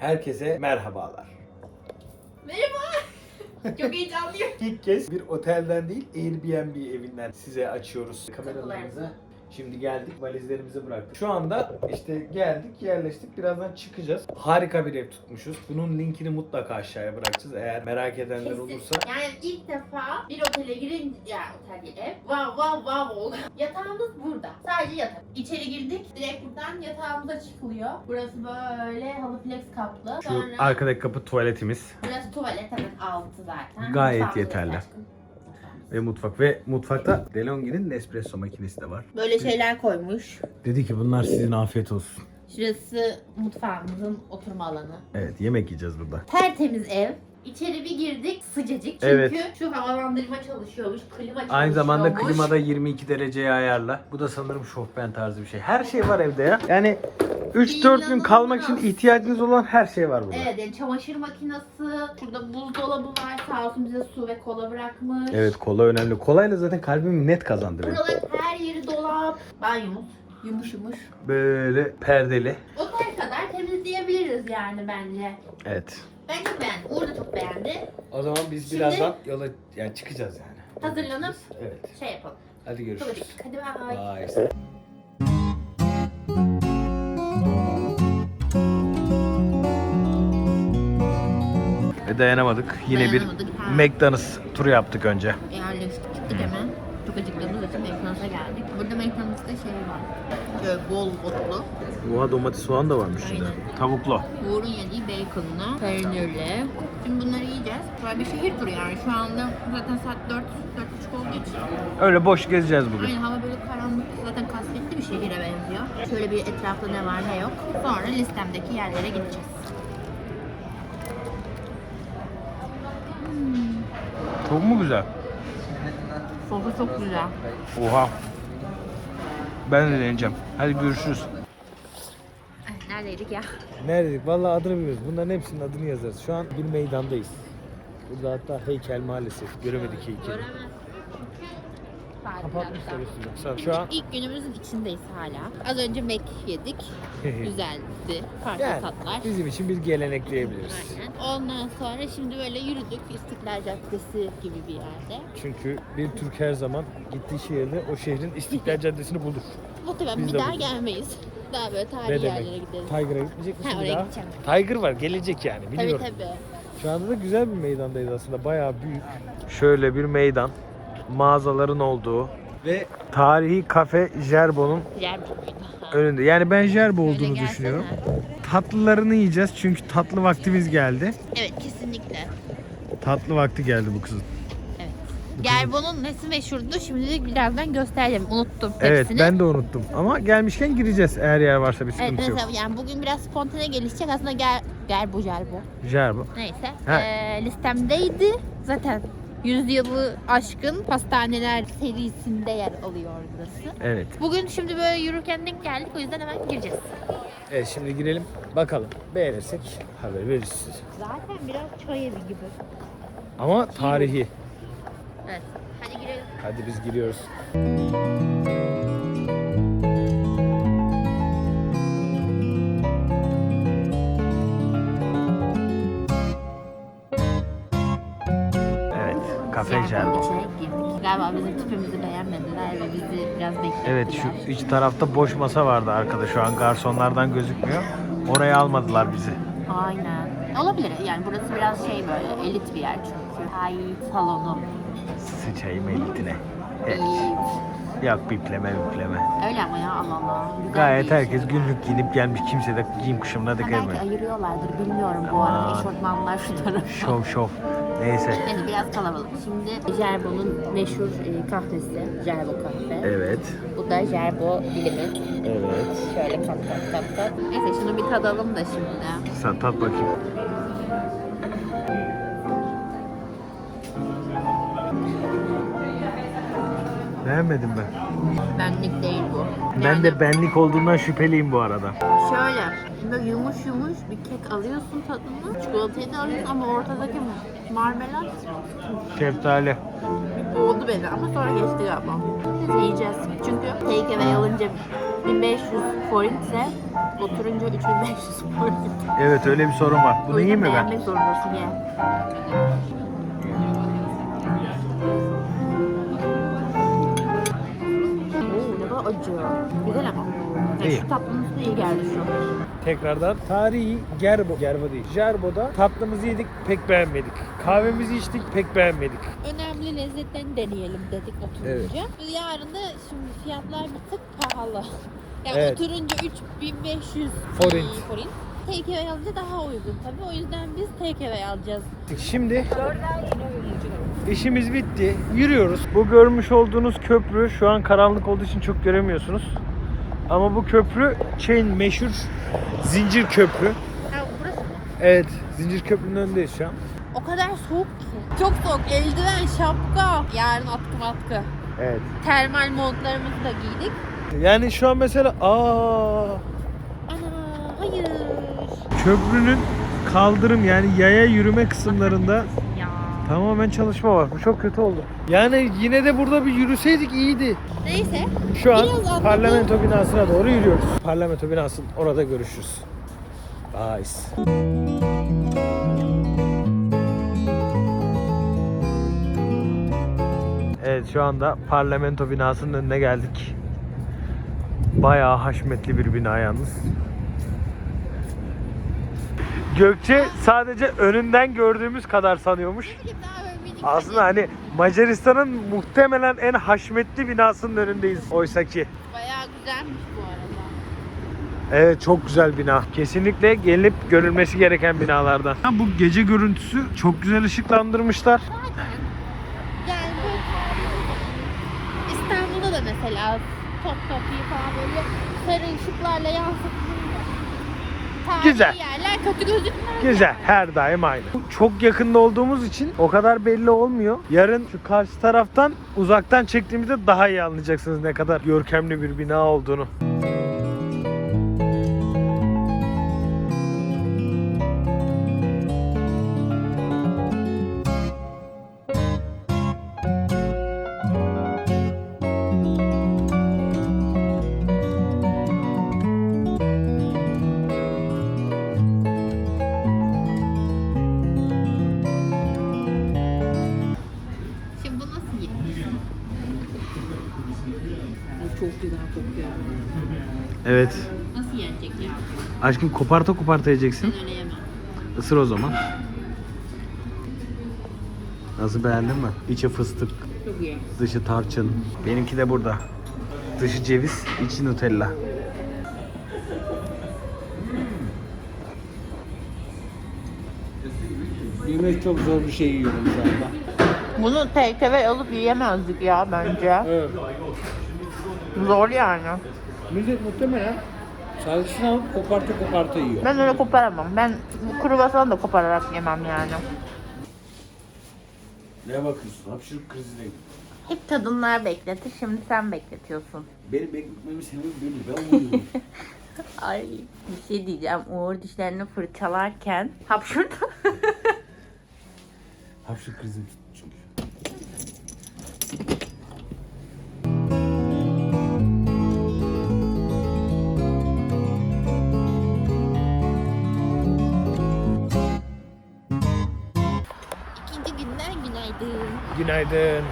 Herkese merhabalar. Çok heyecanlıyım. İlk kez bir otelden değil Airbnb evinden size açıyoruz kameralarımızı. Şimdi geldik valizlerimizi bıraktık. Şu anda işte geldik yerleştik birazdan çıkacağız. Harika bir ev tutmuşuz. Bunun linkini mutlaka aşağıya bırakacağız eğer merak edenler olursa. Yani ilk defa bir otele girince, yani otel değil ev, vav vav vav oldu. Yatağımız burada. Sadece yatak. İçeri girdik, direkt buradan yatağımıza çıkılıyor. Burası böyle halı flex kaplı. Şu Sonra arkadaki kapı tuvaletimiz burası tuvalet hemen altı zaten. Gayet Mutfağımız yeterli. aşkım. Ve mutfak ve mutfakta DeLonghi'nin Nespresso makinesi de var. Böyle şeyler koymuş. Dedi ki bunlar sizin afiyet olsun. Şurası mutfağımızın oturma alanı. Evet yemek yiyeceğiz burada. Tertemiz ev. İçeri bir girdik sıcacık çünkü Evet. şu havalandırma çalışıyormuş, klima çalışıyormuş. Aynı zamanda klimada 22 dereceye ayarla. Bu da sanırım şofben tarzı bir şey. Her şey var evde ya. Yani 3-4 gün kalmak için ihtiyacınız olan her şey var burada. Evet yani çamaşır makinesi, burada buzdolabı var sağ olsun bize su ve kola bırakmış. Evet kola önemli. Kolayla zaten kalbimi net kazandı benim. Buraların her yeri dolap. Banyomuz yumuş yumuş. Böyle perdeli. Otel kadar temizleyebiliriz yani bence. Evet. Ben çok beğendim. Uğur da çok beğendi. O zaman biz Şimdi- birazdan yola yani çıkacağız yani. Hazırlanıp Evet. şey yapalım. Hadi görüşürüz. Hadi bay. Bye. Ve dayanamadık. Yine bir Dayanamadık, ha. McDonald's turu yaptık önce. Yerleştik çıktık hemen. Çok acıktığımız için McDonald's'a geldik. Burada McDonald's'ta şey var. Böyle bol otlu. Oha domates soğan da varmış Aynen. Tavuklu. Uğur'un yediği bacon'la, peynirli. Şimdi bunları yiyeceğiz. Böyle bir şehir turu yani. Şu anda zaten saat 4, 4.30 olduğu için. Öyle boş gezeceğiz bugün. Aynen hava böyle karanlık. Zaten kasvetli bir şehire benziyor. Şöyle bir etrafta ne var ne yok. Sonra listemdeki yerlere gideceğiz. Çok mu güzel? Sosu çok güzel. Oha. Ben de deneyeceğim. Hadi görüşürüz. Ay, Neredeydik ya? Nerededik? Vallahi adını bilmiyoruz. Bunların hepsinin adını yazarız. Şu an bir meydandayız. Burada hatta heykel maalesef. Göremedik heykeli. Kapatmışlar üstünü. Şu an İlk günümüzün içindeyiz hala. Az önce Mac yedik. Güzeldi. Farklı yani tatlar. bizim için bir gelenek diyebiliriz. Aynen. Ondan sonra şimdi böyle yürüdük İstiklal Caddesi gibi bir yerde. Çünkü bir Türk her zaman gittiği şehirde o şehrin İstiklal Caddesi'ni bulur. Muhtemelen Biz bir de daha bulduk. gelmeyiz. Daha böyle Ne tarihi yerlere demek? gideriz. Tiger'a gitmeyecek misin Ha, bir oraya daha? gideceğim. Tiger var gelecek yani Tabii biliyorum. tabii. Şu anda da güzel bir meydandayız aslında. Bayağı büyük. Şöyle bir meydan. Mağazaların olduğu ve tarihi kafe Jerbo'nun önünde. Yani ben Jerbo Şöyle olduğunu gelsene. düşünüyorum. Tatlılarını yiyeceğiz çünkü tatlı vaktimiz geldi. Evet kesinlikle. Tatlı vakti geldi bu kızın. Evet. Gerbo'nun nesi meşhurdu? Şimdilik birazdan göstereceğim. Unuttum Evet hepsini. ben de unuttum. Ama gelmişken gireceğiz eğer yer varsa bir Evet sıkıntı yok. mesela yani bugün biraz spontane gelişecek aslında ger, gerbo gerbo. Jerbo. Neyse. Ha. Ee, listemdeydi. Zaten yüzyılı aşkın pastaneler serisinde yer alıyor burası. Evet. Bugün şimdi böyle yürürken denk geldik o yüzden hemen gireceğiz. Evet şimdi girelim. Bakalım. Beğenirsek haber veririz size. Zaten biraz çay evi gibi. Ama tarihi. Evet. Hadi girelim. Hadi biz giriyoruz. Kafe girdik. Galiba bizim tipimizi beğenmediler ve bizi biraz beklettiler. Evet, şu iç tarafta boş masa vardı arkada şu an garsonlardan gözükmüyor. Oraya almadılar bizi. Aynen. Olabilir. Yani burası biraz şey böyle elit bir yer çünkü. Ay salonu. Sıçayım elitine. Evet. Elit. Yok bipleme bipleme. Öyle ama ya Allah Allah. Güzel Gayet bir herkes şey. günlük giyinip gelmiş. Kimse de giyim kuşamına Ha, dikkat belki etmiyor. ayırıyorlardır bilmiyorum bu arada. Eşortmanlar şu tarafa. Şov şov. Neyse. Yani biraz kalabalık. Şimdi Jerbo'nun meşhur e, kahvesi. Jerbo kahve. Evet. Bu da Jerbo dilimi. Evet. Şöyle kat kat kat kat. Neyse şunu bir tadalım da şimdi. Sen tat bakayım. Beğenmedim ben. Benlik değil bu. Ben Yani de benlik olduğundan şüpheliyim bu arada. Şöyle, böyle yumuş yumuş bir kek alıyorsun tadını. Çikolatayı da alıyorsun ama ortadaki marmelat Şeftali. boğdu beni ama sonra geçti galiba. Neyse yiyeceğiz. Çünkü take away alınca 1500 forint ise oturunca 3500 forint. Evet öyle bir sorun var. O yüzden beğenmek zorundasın ye. Acı. Güzel ama. Yani İyi. şu tatlının üstüne iyi geldi şu. Tekrardan tarihi Gerbo, Gerbo değil. Jerbo'da tatlımızı yedik pek beğenmedik. Kahvemizi içtik pek beğenmedik. Önemli lezzetlerini deneyelim dedik oturunca. Yarın da şimdi fiyatlar bir tık pahalı. Yani Evet. oturunca 3500 Forint. forint. Takeaway alınca daha uygun tabii. O yüzden biz takeaway alacağız. Şimdi işimiz bitti. Yürüyoruz. Bu görmüş olduğunuz köprü şu an karanlık olduğu için çok göremiyorsunuz. Ama bu köprü Chain meşhur zincir köprü. Ha burası mı? Evet, zincir köprünün önündeyiz şu an. O kadar soğuk ki. Çok soğuk. Eldiven, şapka. Yarın atkı matkı. Evet. Termal montlarımızı da giydik. Yani şu an mesela aa Ana hayır. Köprünün kaldırım yani yaya yürüme kısımlarında Ya. tamamen çalışma var. Bu çok kötü oldu. Yani yine de burada bir yürüseydik iyiydi. Neyse. Şu an Biraz anladım. parlamento binasına doğru yürüyoruz. Parlamento binasının orada görüşürüz. Nice. Evet şu anda parlamento binasının önüne geldik. Bayağı haşmetli bir bina yalnız. Gökçe sadece önünden gördüğümüz kadar sanıyormuş. Aslında hani Macaristan'ın muhtemelen en haşmetli binasının önündeyiz oysa ki. Bayağı güzelmiş bu arada. Evet çok güzel bina. Kesinlikle gelip görülmesi gereken binalardan. Bu gece görüntüsü çok güzel ışıklandırmışlar. Yani böyle İstanbul'da da mesela Topkapı'yı falan böyle sarı ışıklarla yansıtılıyor. Tarihi Güzel. yerler kötü gözükmez. Güzel. Her daim aynı. Çok yakında olduğumuz için o kadar belli olmuyor. Yarın şu karşı taraftan uzaktan çektiğimizde daha iyi anlayacaksınız ne kadar görkemli bir bina olduğunu. Şimdi çok güzel kokuyor. Evet. Nasıl yenecek ya? Aşkım koparta koparta yiyeceksin. Ben öyle yemem. Isır o zaman. Nasıl beğendin mi? İçi fıstık, Çok iyi. dışı tarçın. Benimki de burada. Dışı ceviz, içi Nutella. Yemek çok zor bir şey yiyorum şu anda. Bunu takeaway alıp yiyemezdik ya bence. Evet. Zor yani. Millet muhtemelen salçasını alıp kopartı kopartı yiyor. Ben öyle koparamam. Ben bu kruvasanı da kopararak yemem yani. Ne bakıyorsun? Hapşırık krizine. Hep kadınlar bekletir. Şimdi sen bekletiyorsun. Benim bekletmemin sebebi belli. Ben uyuyorum. Ay bir şey diyeceğim. Uğur dişlerini fırçalarken hapşurdu. Hapşırık krizim tuttu günaydın.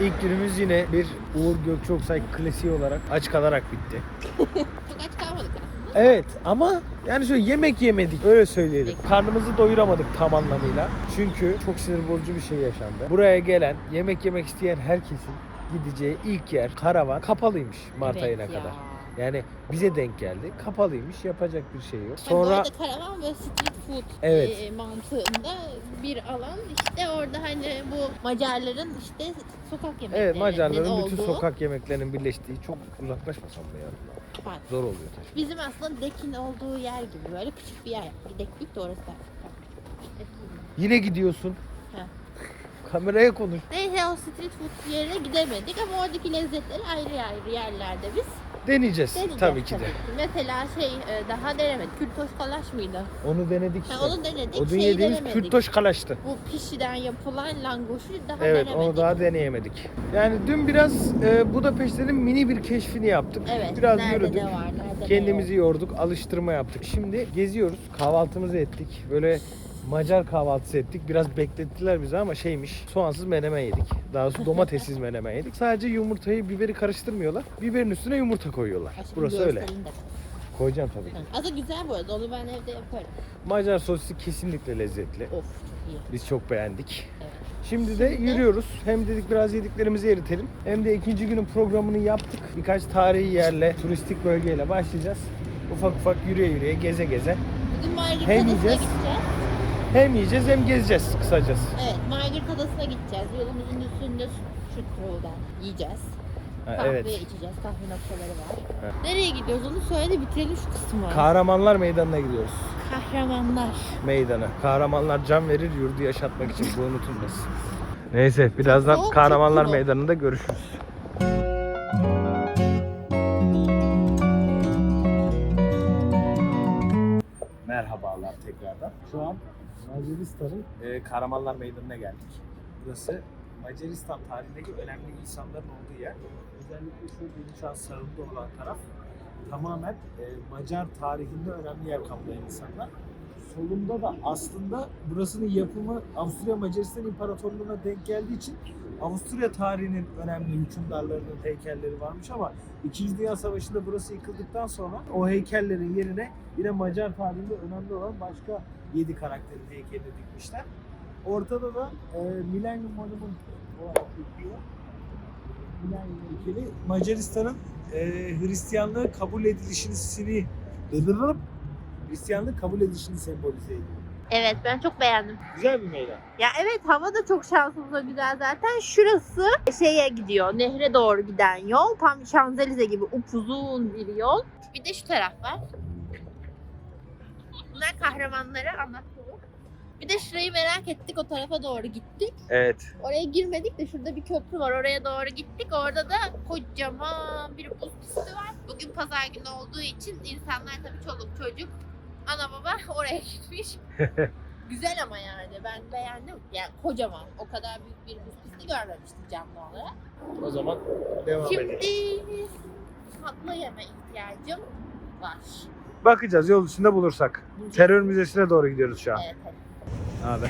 İlk günümüz yine bir Uğur Gökçeoksay klasiği olarak aç kalarak bitti. Çok aç kalmadık aslında. Evet ama yani şöyle yemek yemedik öyle söyleyelim. Karnımızı doyuramadık tam anlamıyla. Çünkü çok sinir bozucu bir şey yaşandı. Buraya gelen yemek yemek isteyen herkesin gideceği ilk yer karavan kapalıymış Mart Evet ayına ya. kadar. Yani bize denk geldi. Kapalıymış. Yapacak bir şey yok. Sonra... Bu Sonra arada karavan ve street food Evet. e, mantığında bir alan. İşte orada hani bu Macarların işte sokak yemeklerinin evet Macarların bütün olduğu sokak yemeklerinin birleştiği çok uzaklaşmasam mı ya? Var. Zor oluyor tabii. Bizim aslında dekin olduğu yer gibi böyle küçük bir yer. Bir dek büyük de orası da. Yine gidiyorsun. Kameraya konuş. Neyse o street food yerine gidemedik ama oradaki lezzetleri ayrı ayrı yerlerde biz Deneyeceğiz, Deneyeceğiz tabii ki de. Mesela şey e, daha denemedik. Kültoş kalaş mıydı? Onu denedik işte. Ha, onu denedik. O dün şeyi yediğimiz denemedik. kürtoş kalaştı. Bu pişiden yapılan langoşu daha Evet denemedik. onu daha deneyemedik. Yani dün biraz e, Budapeşte'nin mini bir keşfini yaptık. Evet. Biraz nerede yürüdük. ne var, nerede ne Kendimizi yorduk, alıştırma yaptık. Şimdi geziyoruz, kahvaltımızı ettik. Böyle Macar kahvaltısı ettik. Biraz beklettiler bizi ama şeymiş, soğansız menemen yedik. Daha doğrusu domatessiz menemen yedik. Sadece yumurtayı, biberi karıştırmıyorlar. Biberin üstüne yumurta koyuyorlar. Aşkım Burası öyle. de. Koyacağım tabii. Hı. Aslında güzel bu arada. Onu ben evde yaparım. Macar sosisi kesinlikle lezzetli. Of çok iyi. Biz çok beğendik. Evet. Şimdi de yürüyoruz. Hem dedik biraz yediklerimizi eritelim. Hem de ikinci günün programını yaptık. Birkaç tarihi yerle, turistik bölgeyle başlayacağız. Ufak ufak yürüye yürüye, geze geze. Bugün Margit Hem Adası'na yiyeceğiz. gideceğiz. Hem yiyeceğiz hem gezeceğiz kısacası. Evet, Margit Adası'na gideceğiz. Yolumuzun üstünde Şükrü'den yiyeceğiz. Ha, Kahve evet. içeceğiz. Kahve noktaları var. Evet. Nereye gidiyoruz onu söyle de bitirelim şu kısmı. Kahramanlar Meydanı'na gidiyoruz. Kahramanlar. Meydana. Kahramanlar can verir yurdu yaşatmak için bu unutulmasın. Neyse birazdan Soğuk, Kahramanlar. Meydanı'nda görüşürüz. Merhabalar tekrardan. Şu an Macaristan'ın e, Kahramanlar Meydanı'na geldik. Burası Macaristan tarihindeki önemli insanların olduğu yer. Özellikle şu benim şu an sağımda olan taraf tamamen e, Macar tarihinde önemli yer kaplayan insanlar. Solunda da aslında burasının yapımı Avusturya Macaristan İmparatorluğu'na denk geldiği için Avusturya tarihinin önemli hükümdarlarının heykelleri varmış ama İkinci Dünya Savaşı'nda burası yıkıldıktan sonra o heykellerin yerine yine Macar tarihinde önemli olan başka 7 karakterin heykelini dikmişler. Ortada da e, Millennium Monument olarak heykeli Macaristan'ın e, Hristiyanlığı kabul edilişini Hristiyanlığı kabul edilişini sembolize ediyor. Evet ben çok beğendim. Güzel bir meydan. Ya evet hava da çok şansımıza güzel zaten. Şurası şeye gidiyor. Nehre doğru giden yol. Tam Şanzelize gibi upuzun bir yol. Bir de şu taraf var. Bunlar kahramanları anlatıyorum. Bir de şurayı merak ettik. O tarafa doğru gittik. Evet. Oraya girmedik de şurada bir köprü var. Oraya doğru gittik. Orada da kocaman bir buz pisti var. Bugün pazar günü olduğu için insanlar tabii çoluk çocuk ana baba oraya gitmiş. Güzel ama yani ben beğendim. Yani kocaman. O kadar büyük bir buz pisti görmemiştim canlı olarak. O zaman devam edelim. Şimdi tatlı yeme ihtiyacım var. Bakacağız yol üstünde bulursak. Terör Müzesi'ne doğru gidiyoruz şu an. Evet, evet. Abi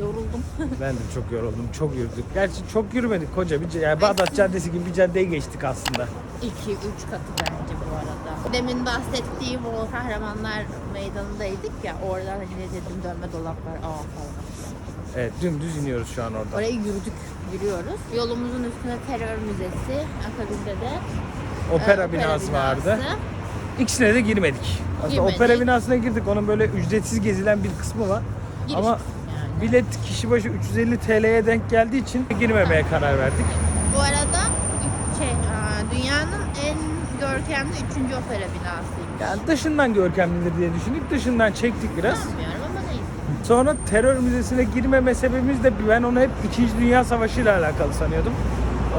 Yoruldum. ben de çok yoruldum. Çok yürüdük. Gerçi çok yürümedik koca bir yani Bağdat Caddesi gibi bir caddeyi geçtik aslında. 2 üç katı bence bu arada. Demin bahsettiğim o kahramanlar meydanındaydık ya orada hani ne dedim dönme dolaplar aa falan. Evet dümdüz iniyoruz şu an orada. Oraya yürüdük, yürüyoruz. Yolumuzun üstünde terör müzesi, akabinde de e, Opera binası vardı. İkisine de girmedik. Aslında Girmedik. opera binasına girdik. Onun böyle ücretsiz gezilen bir kısmı var. Giriş Ama yani. bilet kişi başı 350 TL'ye denk geldiği için girmemeye karar verdik. Bu arada şey, aa, dünyanın en görkemli üçüncü opera binasıymış. Yani dışından görkemlidir diye düşündük. Dışından çektik biraz. Sanmıyorum ama neyse. Sonra terör müzesine girmeme sebebimiz de ben onu hep 2. Dünya Savaşı ile alakalı sanıyordum.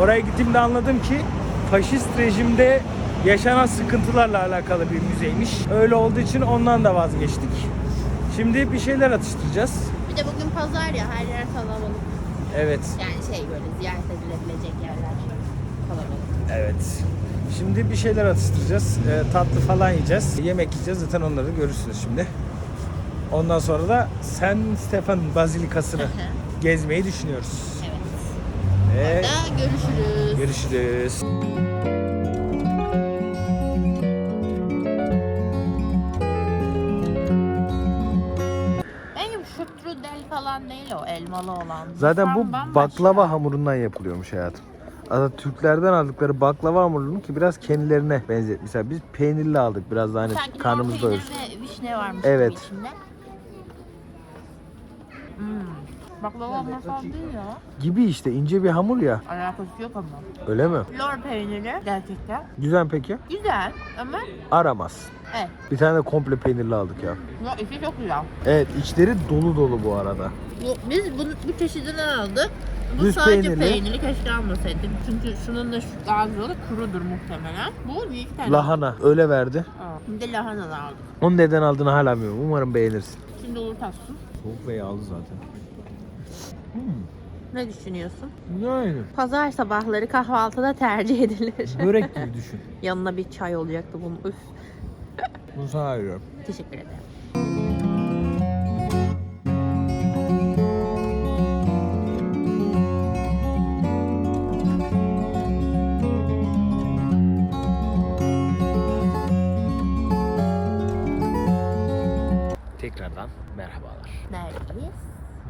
Oraya gittiğimde anladım ki faşist rejimde yaşanan sıkıntılarla alakalı bir müzeymiş. Öyle olduğu için ondan da vazgeçtik. Şimdi bir şeyler atıştıracağız. Bir de bugün pazar ya her yer kalabalık. Evet, Yani şey böyle ziyaret edilebilecek yerler kalabalık. evet. Şimdi bir şeyler atıştıracağız. Ee, tatlı falan yiyeceğiz. Yemek yiyeceğiz. Zaten onları görürsünüz şimdi. Ondan sonra da San Stefan Bazilikası'nı gezmeyi düşünüyoruz. evet. Ve Da görüşürüz. görüşürüz. Falan değil o elmalı olan. Zaten bu bambaşka. baklava hamurundan yapılıyormuş hayatım. Aslında Türklerden aldıkları baklava hamurunu ki biraz kendilerine benzetmişler. Biz peynirli aldık biraz daha hani Sanki karnımız doyursun. peynir ve vişne varmış Evet. içinde. Hmm. Baklava masal değil ya. Gibi işte ince bir hamur ya. Alakası yok ama. Öyle mi? Lor peyniri gerçekten. Güzel peki. Güzel ama Aramaz. evet. Bir tane de komple peynirli aldık ya. Ya içi çok güzel. Evet içleri dolu dolu bu arada. Bu, biz bunu, bu çeşidini aldık. Bu Düz sadece peynirli. peynirli keşke almasaydık. Çünkü şunun da şu daha güzel olur. Kurudur muhtemelen. Bu bir iki tane. Lahana öyle verdi. Aa, Bir de lahana da aldık. Onu neden aldığını hala bilmiyorum. Umarım beğenirsin. Şimdi olur tatsın. Soğuk ve yağlı zaten. Ne düşünüyorsun? Yani Pazar sabahları kahvaltıda tercih edilir. börek gibi düşün. Yanına bir çay olacaktı bunun. Üf. Bunu sana ayırıyorum. Teşekkür ederim.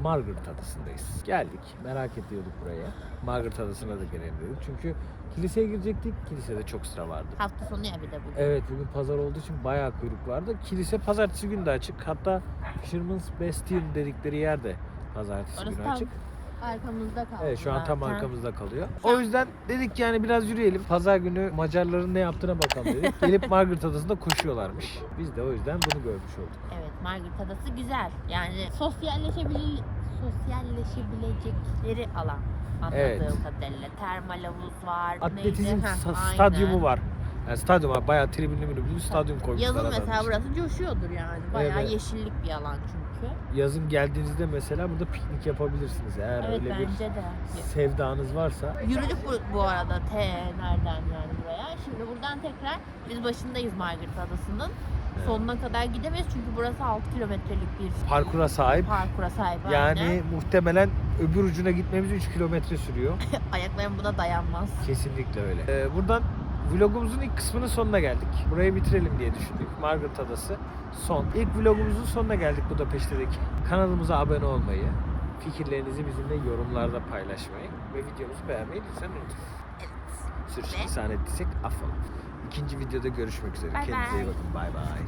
Margaret Adası'ndayız. Geldik. Merak ediyorduk buraya. Margaret Adası'na da gelelim dedik. Çünkü kiliseye girecektik. Kilisede çok sıra vardı. Hafta sonu ya bir de bugün. Evet bugün pazar olduğu için bayağı kuyruk vardı. Kilise pazartesi günü de açık. Hatta Fisherman's Bastion dedikleri yer de pazartesi Orası günü tam açık. Arkamızda kaldı. Evet şu an tam zaten. arkamızda kalıyor. O yüzden dedik yani biraz yürüyelim. Pazar günü Macarların ne yaptığına bakalım dedik. Gelip Margaret Adası'nda koşuyorlarmış. Biz de o yüzden bunu görmüş olduk. Evet Margaret Adası güzel. Yani sosyalleşebilir sosyalleşebilecekleri alan anladığım Evet. kadarıyla. Termal havuz var. Atletizm sta- aynen. stadyumu var. Yani stadyum var. Bayağı tribünlü mürübünlü stadyum koymuşlar. Yazın mesela burası coşuyordur yani. Bayağı Evet. yeşillik bir alan çünkü. Yazın geldiğinizde mesela burada piknik yapabilirsiniz. Eğer evet öyle bir de. sevdanız varsa. Yürüdük bu, bu arada T nereden yani buraya. Şimdi buradan tekrar biz başındayız Margaret Adası'nın. Sonuna kadar gidemeyiz çünkü burası 6 kilometrelik bir Parkura sahip. parkura sahip. Yani aynen. muhtemelen öbür ucuna gitmemiz 3 kilometre sürüyor. ayaklarım buna dayanmaz. Kesinlikle öyle. Ee, buradan vlogumuzun ilk kısmının sonuna geldik. Burayı bitirelim diye düşündük. Margaret Adası son. İlk vlogumuzun sonuna geldik Budapeşte'deki. Kanalımıza abone olmayı, fikirlerinizi bizimle yorumlarda paylaşmayı ve videomuzu beğenmeyi lütfen unutmayın. Evet. Sürçülisan ettiysek affola. İkinci videoda görüşmek üzere. Bye Kendinize iyi bakın. Bay bay.